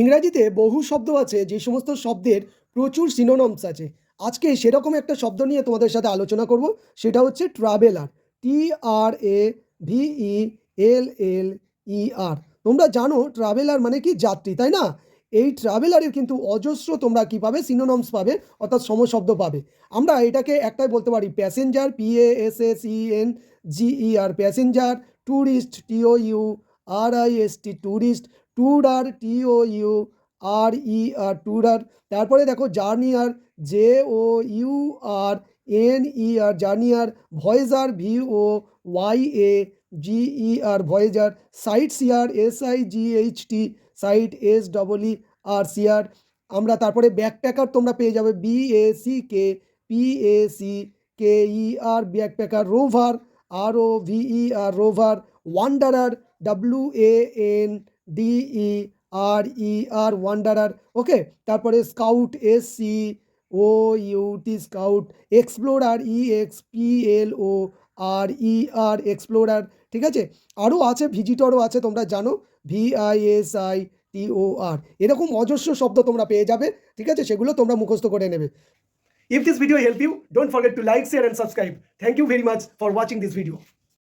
ইংরাজিতে বহু শব্দ আছে, যে সমস্ত শব্দের প্রচুর সিনোনমস আছে। আজকে সেরকম একটা শব্দ নিয়ে তোমাদের সাথে আলোচনা করব, সেটা হচ্ছে ট্রাভেলার টি আর এ ভিই এল এল ই আর তোমরা জানো ট্রাভেলার মানে কি? যাত্রী, তাই না? এই ট্রাভেলারের কিন্তু অজস্র তোমরা কী পাবে? সিনোনমস পাবে, অর্থাৎ সমশব্দ পাবে। আমরা এটাকে একটাই বলতে পারি passenger P A S S E N G E R passenger tourist T O U R I S T tourist tourer T O U R E R tourer তারপরে দেখো journeyer J O U R N E R journeyer voyager V O Y A G E R voyager sight S I G H T sight S double E R seer আমরা তারপরে backpacker তোমরা পেয়ে যাবে B A C K P A C K E R backpacker rover R O V E R rover wanderer W A N D E R E R wanderer okay তারপরে scout S C O U T scout explorer E X P L O R E R explorer ঠিক আছে? আরও আছে ভিজিটরও আছে তোমরা জানো V I S I T O R এরকম অজস্র শব্দ তোমরা পেয়ে যাবে ঠিক আছে? সেগুলো তোমরা মুখস্থ করে নেবে। If this video helped you, don't forget to like, share and subscribe. Thank you very much for watching this video.